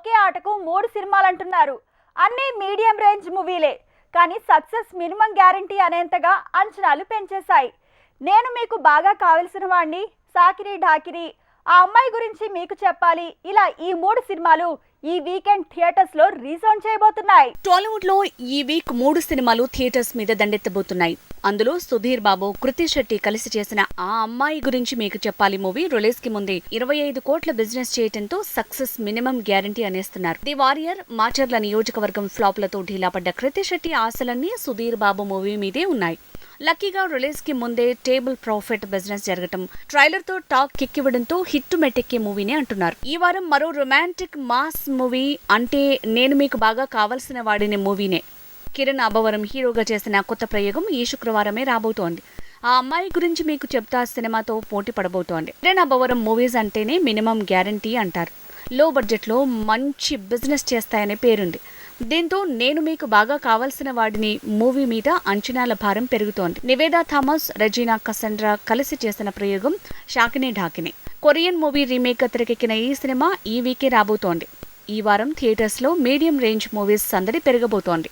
ఒకే ఆటకు మూడు సినిమాలు అంటున్నారు అన్నీ మీడియం రేంజ్ మూవీలే. కానీ సక్సెస్ మినిమం గ్యారంటీ అనేంతగా అంచనాలు పెంచేశాయి. నేను మీకు బాగా కావలసిన వాడిని సాకిరి ఢాకిరి ఆ అమ్మాయి గురించి మీకు చెప్పాలి. ఇలా ఈ మూడు సినిమాలు ఈ వీకెండ్ థియేటర్స్లో రీసౌండ్ చేయబోతున్నాయి. టాలీవుడ్లో ఈ వీక్ మూడు సినిమాలు థియేటర్స్ మీద దండెత్తబోతున్నాయి. అందులో సుధీర్ బాబు కృతి శెట్టి కలిసి చేసిన ఆ అమ్మాయి గురించి మీకు చెప్పాలి మూవీ రిలీజ్కి ముందే. ఇరవై ఐదు కోట్ల బిజినెస్ చేయడంతో సక్సెస్ మినిమం గ్యారంటీ అనేస్తున్నారు. ది వారియర్ మాచర్ల నియోజకవర్గం ఫ్లాప్లతో ఢీలాపడ్డ కృతి శెట్టి ఆశలన్నీ సుధీర్ బాబు మూవీ మీదే ఉన్నాయి. లక్కీగా రిలీజ్కి ముందే టేబుల్ ప్రాఫిట్ బిజినెస్ జరగటం ట్రైలర్తో టాక్ కిక్కివ్వడంతో హిట్ మెటెక్కే మూవీనే అంటున్నారు. ఈ వారం మరో రొమాంటిక్ మాస్ మూవీ అంటే నేను మీకు బాగా కావలసిన వాడిని మూవీనే. కిరణ్ అబవరం హీరోగా చేసిన కొత్త ప్రయోగం ఈ శుక్రవారమే రాబోతోంది. ఆ అమ్మాయి గురించి మీకు చెప్తా సినిమాతో పోటీ పడబోతోంది. కిరణ్ అబవరం మూవీస్ అంటేనే మినిమం గ్యారంటీ అంటారు. లో బడ్జెట్లో మంచి బిజినెస్ చేస్తాయనే పేరుంది. దీంతో నేను మీకు బాగా కావాల్సిన వాడిని మూవీ మీద అంచనాల భారం పెరుగుతోంది. నివేదా థామస్ రెజీనా కసండ్రా కలిసి చేసిన ప్రయోగం Shakini Dhakini. Korean movie remake తెరకెక్కిన ఈ సినిమా ఈ వీకే రాబోతోంది. ఈ వారం థియేటర్స్లో మీడియం రేంజ్ మూవీస్ సందడి పెరగబోతోంది.